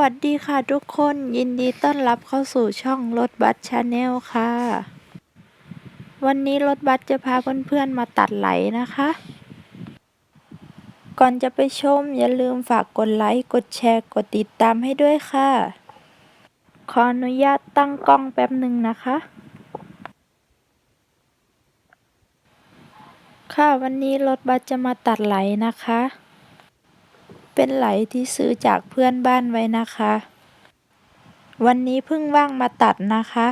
วัสดีค่ะทุกคนยินดีต้อนรับเข้าสู่ช่องรถบัสชาแนลค่ะ วันนี้รถบัสจะพาเพื่อนๆมาตัดไหลนะคะ ก่อนจะไปชมอย่าลืมฝากกดไลค์ กดแชร์ กดติดตามให้ด้วยค่ะ ขออนุญาตตั้งกล้องแป๊บหนึ่งนะคะ ค่ะวันนี้รถบัสจะมาตัดไหลนะคะ เป็นไหลที่ซื้อจากเพื่อนบ้านไว้นะคะ วันนี้เพิ่งว่างมาตัดนะคะ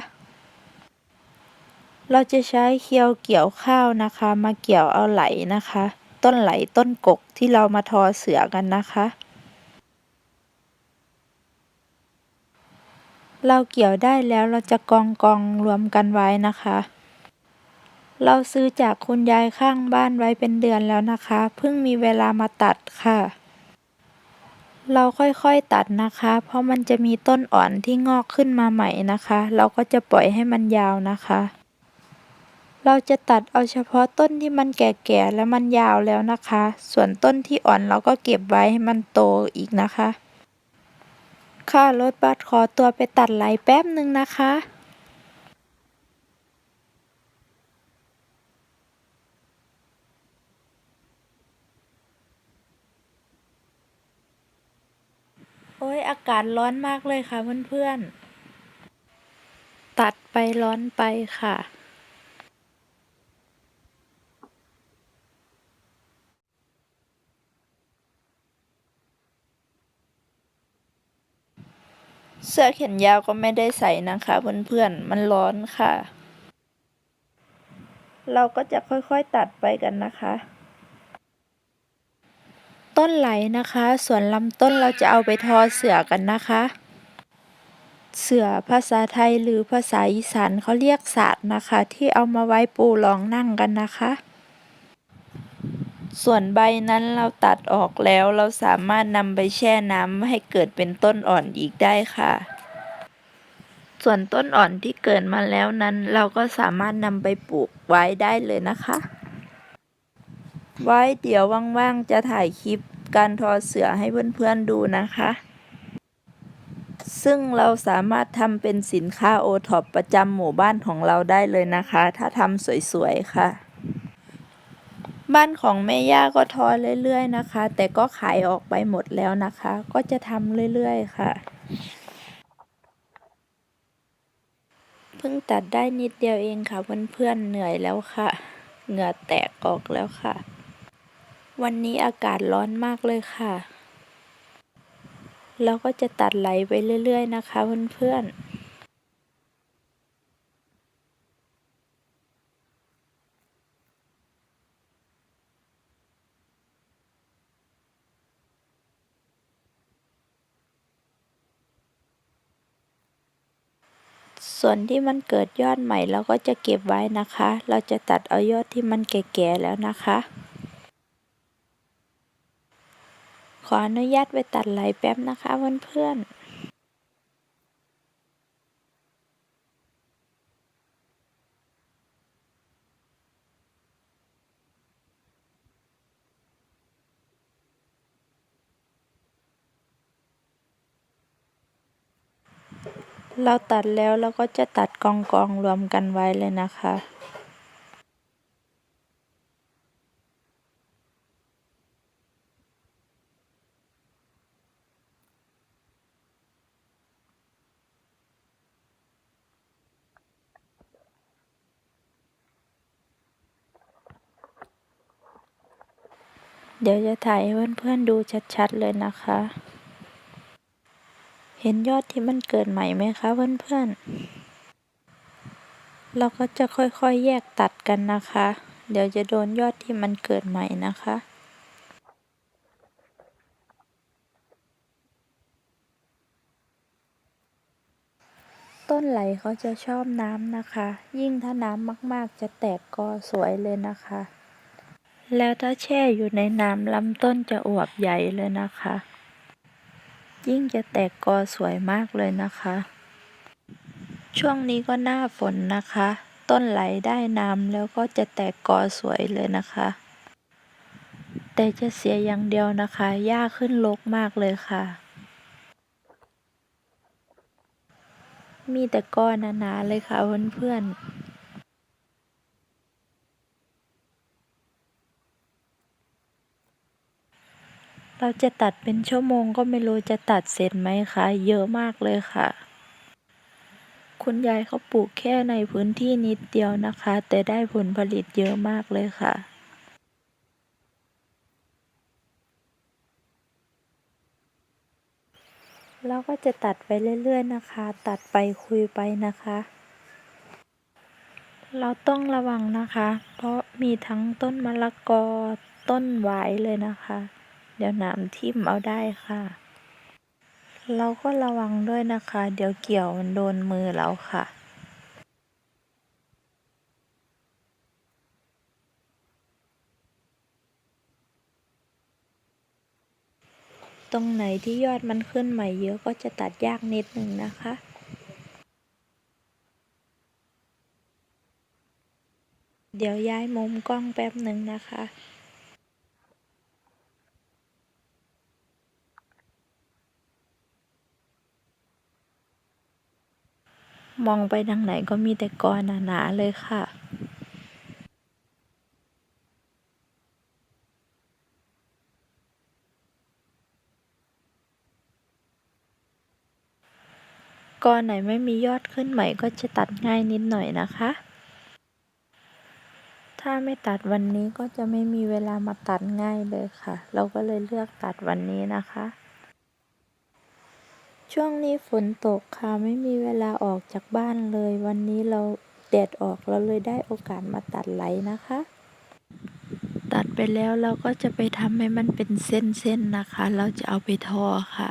เราจะใช้เคียวเกี่ยวข้าวนะคะ มาเกี่ยวเอาไหลนะคะ ต้นไหลต้นกกที่เรามาทอเสือกันนะคะเราเกี่ยวได้แล้วเราจะกองกองรวมกันไว้นะคะ เราซื้อจากคุณยายข้างบ้านไว้เป็นเดือนแล้วนะคะ เพิ่งมีเวลามาตัดค่ะ เราค่อยๆตัดนะคะ เพราะมันจะมีต้นอ่อนที่งอกขึ้นมาใหม่นะคะ เราก็จะปล่อยให้มันยาวนะคะ เราจะตัดเอาเฉพาะต้นที่มันแก่ๆและมันยาวแล้วนะคะ ส่วนต้นที่อ่อนเราก็เก็บไว้ให้มันโตอีกนะคะ ค่ะรถบัสขอตัวไปตัดไหลแป๊บหนึ่งนะคะ อ้ยอากาศร้อนมากเลยค่ะเพื่อนๆ ตัดไปร้อนไปค่ะ เสื้อแขนยาวก็ไม่ได้ใส่นะคะเพื่อนๆ มันร้อนค่ะ เราก็จะค่อยๆตัดไปกันนะคะ ต้นไหลนะคะ ส่วนลำต้นเราจะเอาไปทอเสือกันนะคะ เสือภาษาไทยหรือภาษาอีสานเขาเรียกศาสตร์นะคะ ที่เอามาไว้ปูรองนั่งกันนะคะ ส่วนใบนั้นเราตัดออกแล้วเราสามารถนำไปแช่น้ำให้เกิดเป็นต้นอ่อนอีกได้ค่ะ ส่วนต้นอ่อนที่เกิดมาแล้วนั้น เราก็สามารถนำไปปลูกไว้ได้เลยนะคะ ไว้เดี๋ยวว่างๆจะถ่ายคลิปการทอเสือให้เพื่อนๆดูนะคะ ซึ่งเราสามารถทำเป็นสินค้าโอท็อปประจำหมู่บ้านของเราได้เลยนะคะ ถ้าทำสวยๆค่ะ บ้านของแม่ย่าก็ทอเรื่อยๆนะคะ แต่ก็ขายออกไปหมดแล้วนะคะ ก็จะทำเรื่อยๆค่ะเพิ่งตัดได้นิดเดียวเองค่ะเพื่อนๆเหนื่อยแล้วค่ะ เหงื่อแตกออกแล้วค่ะ วันนี้อากาศร้อนมากเลยค่ะ เราก็จะตัดไหลไปเรื่อย ๆ นะคะเพื่อนๆส่วนที่มันเกิดยอดใหม่เราก็จะเก็บไว้นะคะ เราจะตัดเอายอดที่มันแก่ๆแล้วนะคะ ขออนุญาตไปตัดไหลแป๊บนะคะเพื่อนๆเราตัดแล้วเราก็จะตัดกองกองๆรวมกันไว้เลยนะคะ เดี๋ยวจะถ่ายให้เพื่อนๆดูชัดๆเลยนะคะ เห็นยอดที่มันเกิดใหม่ไหมคะเพื่อนๆ เราก็จะค่อยๆแยกตัดกันนะคะ เดี๋ยวจะโดนยอดที่มันเกิดใหม่นะคะต้นไหลเขาจะชอบน้ำนะคะ ยิ่งถ้าน้ำมาก ๆ จะแตกกอสวยเลยนะคะ แล้วถ้าแช่อยู่ในน้ำลำต้นจะอวบใหญ่เลยนะคะ ยิ่งจะแตกกอสวยมากเลยนะคะ ช่วงนี้ก็หน้าฝนนะคะ ต้นไหลได้น้ำแล้วก็จะแตกกอสวยเลยนะคะ แต่จะเสียอย่างเดียวนะคะหญ้าขึ้นรกมากเลยค่ะ มีแต่ก้อนหนาๆเลยค่ะเพื่อนๆ เราจะตัดเป็นชั่วโมงก็ไม่รู้จะตัดเสร็จไหมคะ เยอะมากเลยค่ะ คุณยายเขาปลูกแค่ในพื้นที่นิดเดียวนะคะ แต่ได้ผลผลิตเยอะมากเลยค่ะเราก็จะตัดไปเรื่อย ๆ นะคะ ตัดไปคุยไปนะคะ เราต้องระวังนะคะ เพราะมีทั้งต้นมะละกอ ต้นหวายเลยนะคะ เดี๋ยวหนามทิ่มเอาได้ค่ะ เราก็ระวังด้วยนะคะ เดี๋ยวเกี่ยวมันโดนมือเราค่ะตรงไหนที่ยอดมันขึ้นใหม่เยอะก็จะตัดยากนิดนึงนะคะ เดี๋ยวย้ายมุมกล้องแป๊บหนึ่งนะคะ มองไปทางไหนก็มีแต่กอหนาๆเลยค่ะกอไหนไม่มียอดขึ้นใหม่ก็จะตัดง่ายนิดหน่อยนะคะ ถ้าไม่ตัดวันนี้ก็จะไม่มีเวลามาตัดง่ายเลยค่ะ เราก็เลยเลือกตัดวันนี้นะคะ ช่วงนี้ฝนตกค่ะ ไม่มีเวลาออกจากบ้านเลย วันนี้เราแดดออกเราเลยได้โอกาสมาตัดไหลนะคะ ตัดไปแล้วเราก็จะไปทำให้มันเป็นเส้นๆนะคะ เราจะเอาไปทอค่ะ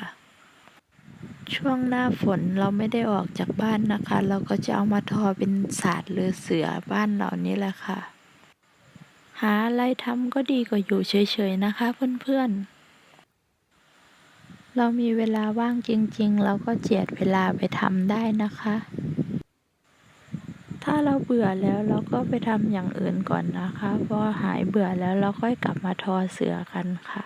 ช่วงหน้าฝนเราไม่ได้ออกจากบ้านนะคะ เราก็จะเอามาทอเป็นศาสตร์หรือเสือบ้านเรานี่แหละค่ะ หาอะไรทำก็ดีกว่าอยู่เฉยๆนะคะเพื่อนๆ เรามีเวลาว่างจริง ๆ เราก็เจียดเวลาไปทำได้นะคะ ถ้าเราเบื่อแล้วเราก็ไปทำอย่างอื่นก่อนนะคะ พอหายเบื่อแล้วเราค่อยกลับมาทอเสือกันค่ะ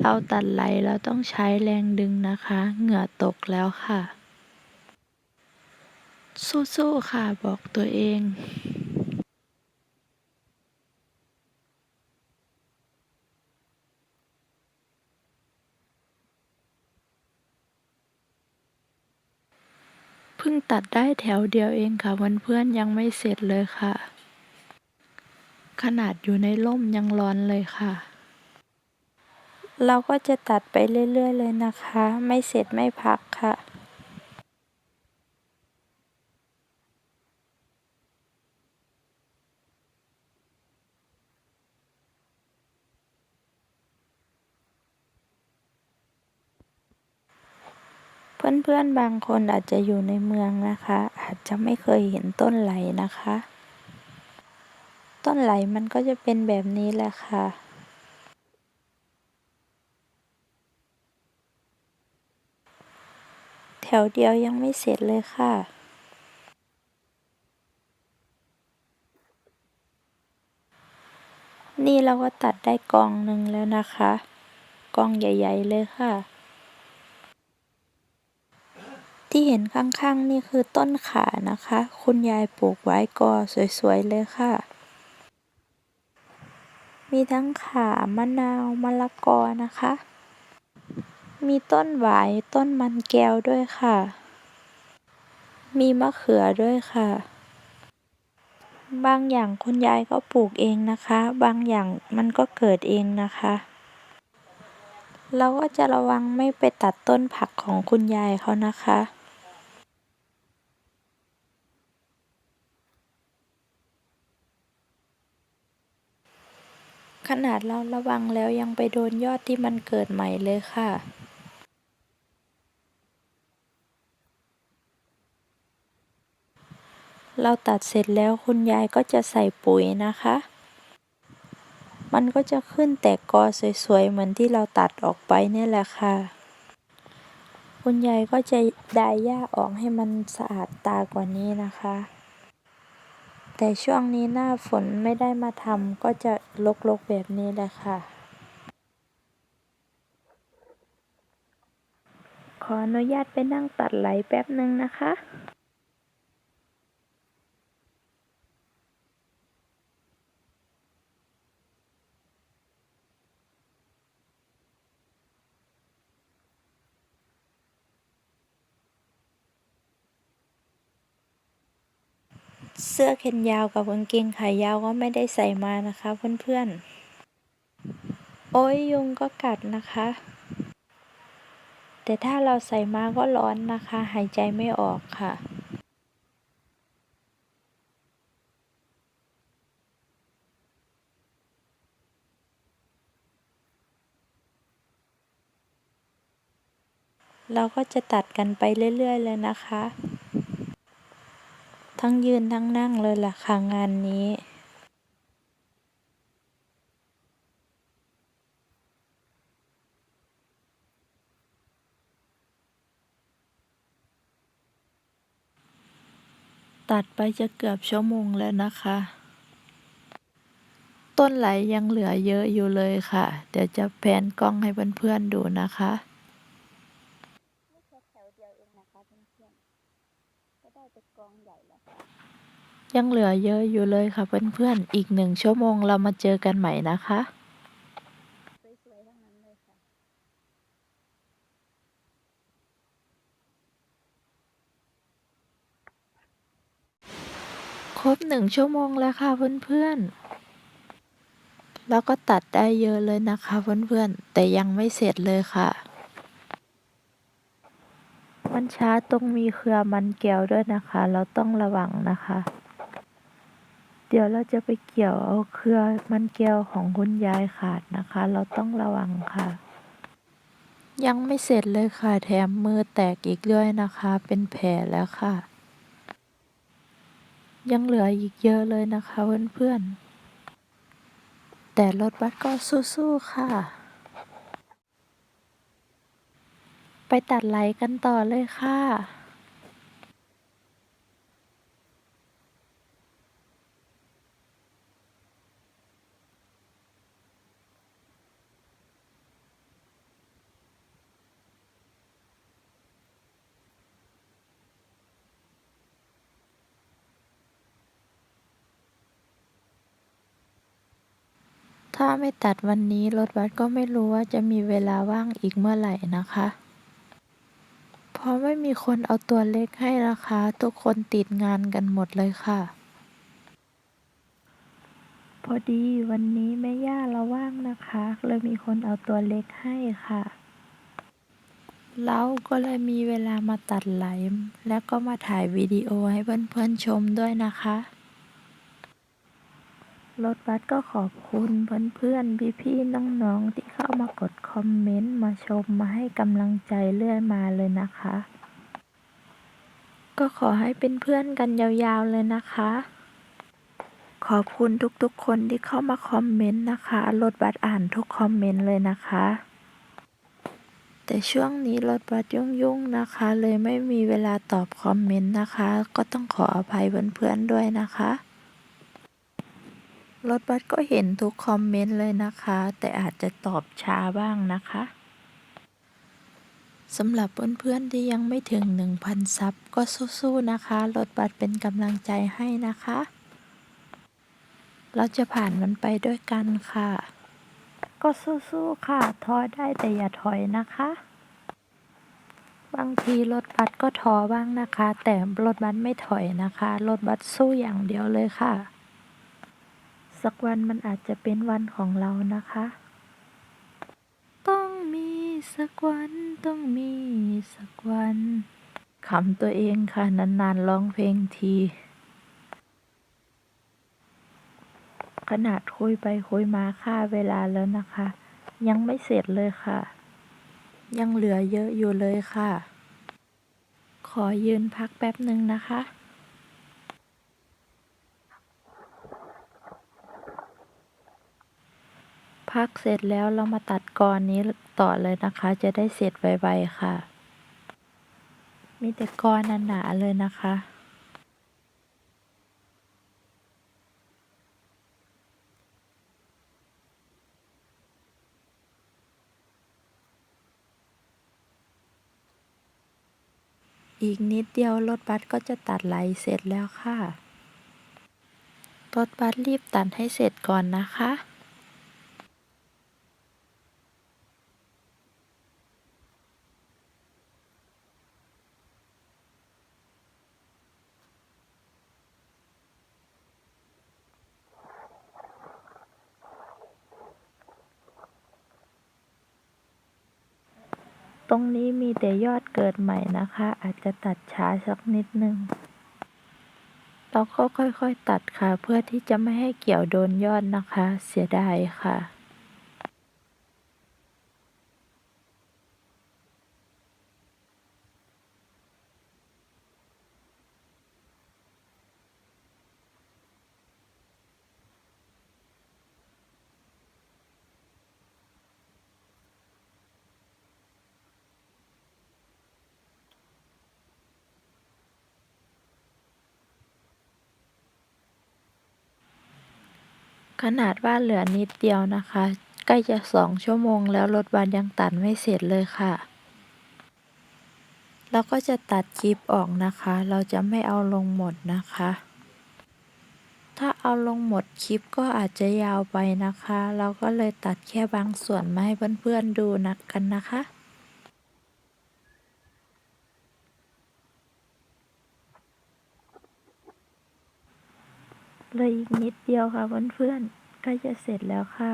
เราตัดไหลเราต้องใช้แรงดึงนะคะ เหงื่อตกแล้วค่ะ สู้ๆค่ะบอกตัวเอง พิ่งตัดได้แถวเดียวเองค่ะเพื่อนๆยังไม่เสร็จเลยค่ะ ขนาดอยู่ในร่มยังร้อนเลยค่ะ เราก็จะตัดไปเรื่อยๆเลยนะคะ ไม่เสร็จไม่พักค่ะ เพื่อนๆบางคนอาจจะอยู่ในเมืองนะคะ อาจจะไม่เคยเห็นต้นไหลนะคะ ต้นไหลมันก็จะเป็นแบบนี้แหละค่ะแถวเดียวยังไม่เสร็จเลยค่ะ นี่เราก็ตัดได้กองหนึ่งแล้วนะคะ กองใหญ่ ๆ เลยค่ะ ที่เห็นข้างๆ นี่คือต้นขานะคะ คุณยายปลูกไว้กอสวยๆ เลยค่ะ มีทั้งขามะนาวมะละกอนะคะ มีต้นหวายต้นมันแก้วด้วยค่ะ มีมะเขือด้วยค่ะ บางอย่างคุณยายก็ปลูกเองนะคะ บางอย่างมันก็เกิดเองนะคะเราก็จะระวังไม่ไปตัดต้นผักของคุณยายเขานะคะ ขนาดเราระวังแล้วยังไปโดนยอดที่มันเกิดใหม่เลยค่ะเราตัดเสร็จแล้วคุณยายก็จะใส่ปุ๋ยนะคะ มันก็จะขึ้นแตกกอสวยๆ เหมือนที่เราตัดออกไปเนี่ยแหละค่ะ คุณยายก็จะดายหญ้าออกให้มันสะอาดตากว่านี้นะคะ แต่ช่วงนี้หน้าฝนไม่ได้มาทำก็จะรกๆแบบนี้แหละค่ะ ขออนุญาตไปนั่งตัดไหลแป๊บหนึ่งนะคะ เสื้อแขนยาวกับกางเกงขายาวก็ไม่ได้ใส่มานะคะเพื่อนๆ โอ้ยยุงก็กัดนะคะ แต่ถ้าเราใส่มาก็ร้อนนะคะ หายใจไม่ออกค่ะเราก็จะตัดกันไปเรื่อย ๆ เลยนะคะ ทั้งยืนทั้งนั่งเลยล่ะค่ะงานนี้ตัดไปจะเกือบชั่วโมงแล้วนะคะ ต้นไหลยังเหลือเยอะอยู่เลยค่ะ เดี๋ยวจะแพนกล้องให้เพื่อนๆดูนะคะ ไม่แค่แถวเดียวเองนะคะเพื่อนๆ ก็ได้เป็นกองใหญ่แล้วค่ะ ยังเหลือเยอะอยู่เลยค่ะเพื่อนๆ อีกหนึ่งชั่วโมงเรามาเจอกันใหม่นะคะสวยๆทั้งนั้นเลยค่ะครบหนึ่งชั่วโมงแล้วค่ะเพื่อนๆ แล้วก็ตัดได้เยอะเลยนะคะเพื่อนๆ แต่ยังไม่เสร็จเลยค่ะมันช้าตรงมีเครือมันแก้วด้วยนะคะ เราต้องระวังนะคะ เดี๋ยวเราจะไปเกี่ยวเอาเครือมันแก้วของคุณยายขาดนะคะ เราต้องระวังค่ะ ยังไม่เสร็จเลยค่ะ แถมมือแตกอีกด้วยนะคะ เป็นแผลแล้วค่ะ ยังเหลืออีกเยอะเลยนะคะเพื่อนๆ แต่รถบัสก็สู้ๆค่ะ ไปตัดไหลกันต่อเลยค่ะ ถ้าไม่ตัดวันนี้รถบัสก็ไม่รู้ว่าจะมีเวลาว่างอีกเมื่อไหร่นะคะ เพราะไม่มีคนเอาตัวเล็กให้นะคะ ทุกคนติดงานกันหมดเลยค่ะ พอดีวันนี้แม่ย่าเราว่างนะคะเลยมีคนเอาตัวเล็กให้ค่ะเราก็เลยมีเวลามาตัดไหล แล้วก็มาถ่ายวิดีโอให้เพื่อนๆชมด้วยนะคะ รถบัสก็ขอบคุณเพื่อนๆ พี่ๆ น้องๆ ที่เข้ามากดคอมเมนต์ มาชมมาให้กำลังใจเรื่อยมาเลยนะคะ ก็ขอให้เป็นเพื่อนกันยาวๆเลยนะคะ ขอบคุณทุกๆ คนที่เข้ามาคอมเมนต์นะคะ รถบัสอ่านทุกคอมเมนต์เลยนะคะ แต่ช่วงนี้รถบัสยุ่งๆ นะคะ เลยไม่มีเวลาตอบคอมเมนต์นะคะ ก็ต้องขออภัยเพื่อนๆ ด้วยนะคะ รถบัสก็เห็นทุกคอมเมนต์เลยนะคะ แต่อาจจะตอบช้าบ้างนะคะสำหรับเพื่อนๆที่ยังไม่ถึง 1,000 ซับก็สู้ๆนะคะรถบัสเป็นกำลังใจให้นะคะ เราจะผ่านมันไปด้วยกันค่ะ ก็สู้ๆค่ะท้อได้แต่อย่าถอยนะคะ บางทีรถบัสก็ท้อบ้างนะคะ แต่รถบัสไม่ถอยนะคะรถบัสสู้อย่างเดียวเลยค่ะ สักวันมันอาจจะเป็นวันของเรานะคะ ต้องมีสักวันต้องมีสักวันขำตัวเองค่ะ นานๆร้องเพลงที ขนาดคุยไปคุยมาค่าเวลาแล้วนะคะ ยังไม่เสร็จเลยค่ะ ยังเหลือเยอะอยู่เลยค่ะ ขอยืนพักแป๊บหนึ่งนะคะ พักเสร็จแล้วเรามาตัดกรนี้ต่อเลยนะคะ จะได้เสร็จไวๆค่ะ มีแต่กรหนาๆเลยนะคะอีกนิดเดียวรถบัสก็จะตัดไหลเสร็จแล้วค่ะ รถบัสรีบตัดให้เสร็จก่อนนะคะ ตรงนี้มีแต่ยอดเกิดใหม่นะคะ อาจจะตัดช้าสักนิดนึงเราก็ค่อยๆตัดค่ะ เพื่อที่จะไม่ให้เกี่ยวโดนยอดนะคะ เสียดายค่ะ ขนาดว่าเหลือนิดเดียวนะคะ ใกล้จะสองชั่วโมงแล้วรถบัสยังตัดไม่เสร็จเลยค่ะเราก็จะตัดคลิปออกนะคะ เราจะไม่เอาลงหมดนะคะ ถ้าเอาลงหมดคลิปก็อาจจะยาวไปนะคะ เราก็เลยตัดแค่บางส่วนมาให้เพื่อนๆดูนักกันนะคะ เลยอีกนิดเดียวค่ะเพื่อนๆใกล้จะเสร็จแล้วค่ะ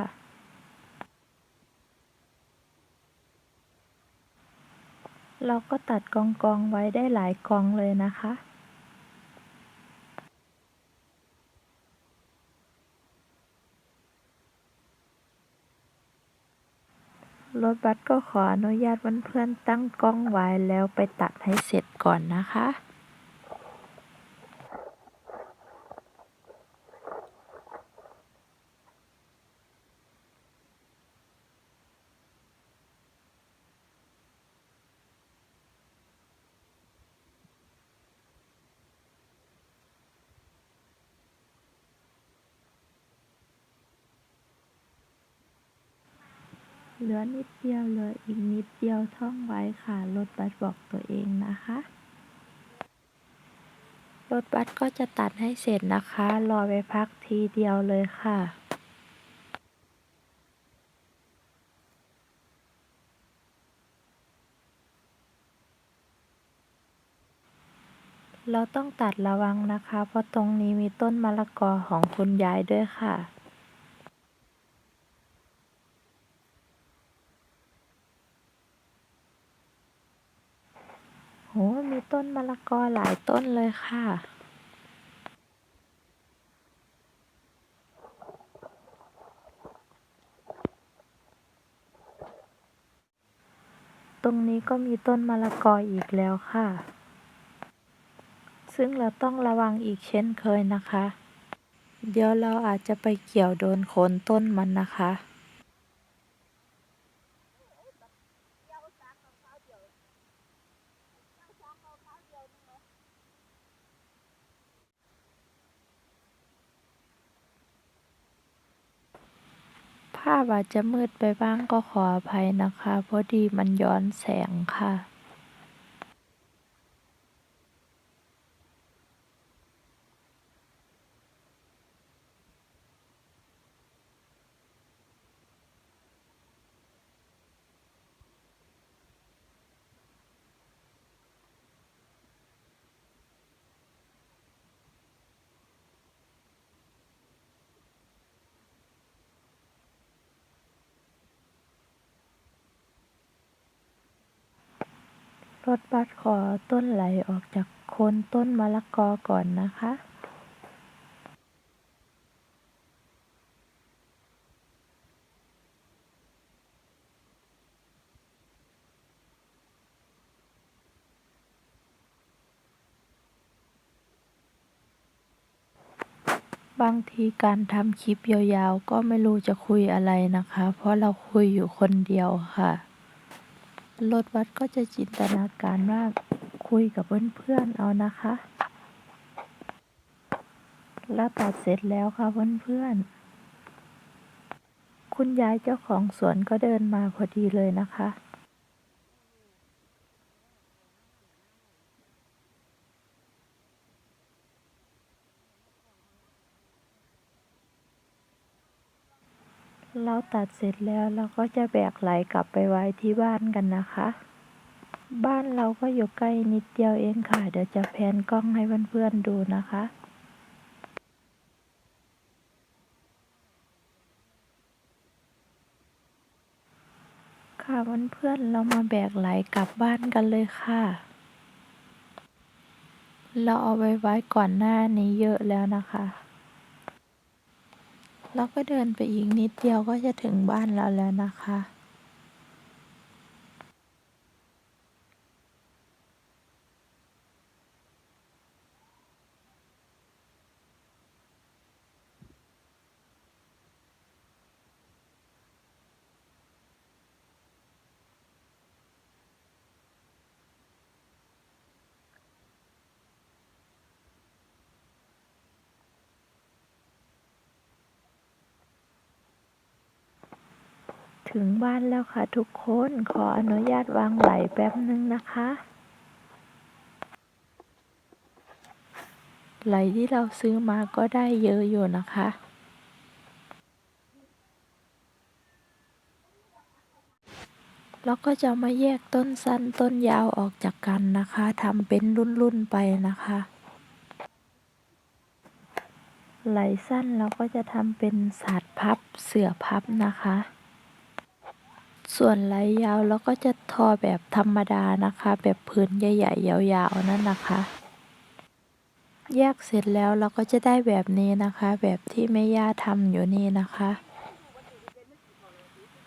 เราก็ตัดกองกองไว้ได้หลายกองเลยนะคะรถบัสก็ขออนุญาตเพื่อนๆตั้งกล้องไว้แล้วไปตัดให้เสร็จก่อนนะคะ เหลือนิดเดียวเหลืออีกนิดเดียวท่องไว้ค่ะ รถบัสบอกตัวเองนะคะ รถบัสก็จะตัดให้เสร็จนะคะ รอไปพักทีเดียวเลยค่ะเราต้องตัดระวังนะคะ เพราะตรงนี้มีต้นมะละกอของคุณยายด้วยค่ะ โห มีต้นมะละกอหลายต้นเลยค่ะตรงนี้ก็มีต้นมะละกออีกแล้วค่ะ ซึ่งเราต้องระวังอีกเช่นเคยนะคะ เดี๋ยวเราอาจจะไปเกี่ยวโดนโคนต้นมันนะคะ ภาพอา จจะมืดไปบ้างก็ขออภัยนะคะเพราะดีมันย้อนแสงค่ะ รถบัสขอต้นไหลออกจากโคนต้นมะละกอก่อนนะคะบางทีการทำคลิปยาวๆ ก็ไม่รู้จะคุยอะไรนะคะ เพราะเราคุยอยู่คนเดียวค่ะ รถวัดก็จะจินตนาการว่าคุยกับเพื่อนๆเอานะคะ แล้วตัดเสร็จแล้วค่ะเพื่อนๆ คุณยายเจ้าของสวนก็เดินมาพอดีเลยนะคะ เราตัดเสร็จแล้วเราก็จะแบกไหลกลับไปไว้ที่บ้านกันนะคะ บ้านเราก็อยู่ใกล้นิดเดียวเองค่ะ เดี๋ยวจะแพนกล้องให้เพื่อนๆดูนะคะค่ะเพื่อนๆเรามาแบกไหลกลับบ้านกันเลยค่ะ เราเอาไว้ไว้ก่อนหน้านี้เยอะแล้วนะคะ เราก็เดินไปอีกนิดเดียวก็จะถึงบ้านเราแล้วนะคะ ถึงบ้านแล้วค่ะทุกคน ขออนุญาตวางไหลแป๊บนึงนะคะ ไหลที่เราซื้อมาก็ได้เยอะอยู่นะคะแล้วก็จะมาแยกต้นสั้นต้นยาวออกจากกันนะคะทำเป็นรุ่นๆไปนะคะ ไหลสั้นเราก็จะทำเป็นสาดพับเสือพับนะคะ ส่วนไหลยาวเราก็จะทอแบบธรรมดานะคะ แบบพื้นใหญ่ๆยาวๆนั่นนะคะ แยกเสร็จแล้วเราก็จะได้แบบนี้นะคะ แบบที่แม่ย่าทำอยู่นี่นะคะ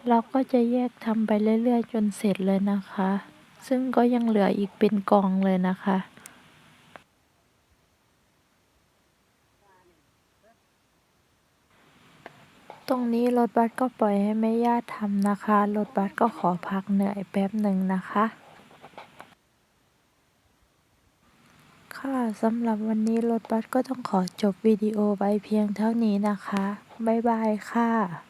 เราก็จะแยกทำไปเรื่อยๆ จนเสร็จเลยนะคะ ซึ่งก็ยังเหลืออีกเป็นกองเลยนะคะ ตรงนี้รถบัสก็ปล่อยให้แม่ย่าทำนะคะ รถบัสก็ขอพักเหนื่อยแป๊บหนึ่งนะคะ ค่ะสำหรับวันนี้รถบัสก็ต้องขอจบวิดีโอไว้เพียงเท่านี้นะคะ บ๊ายบายค่ะ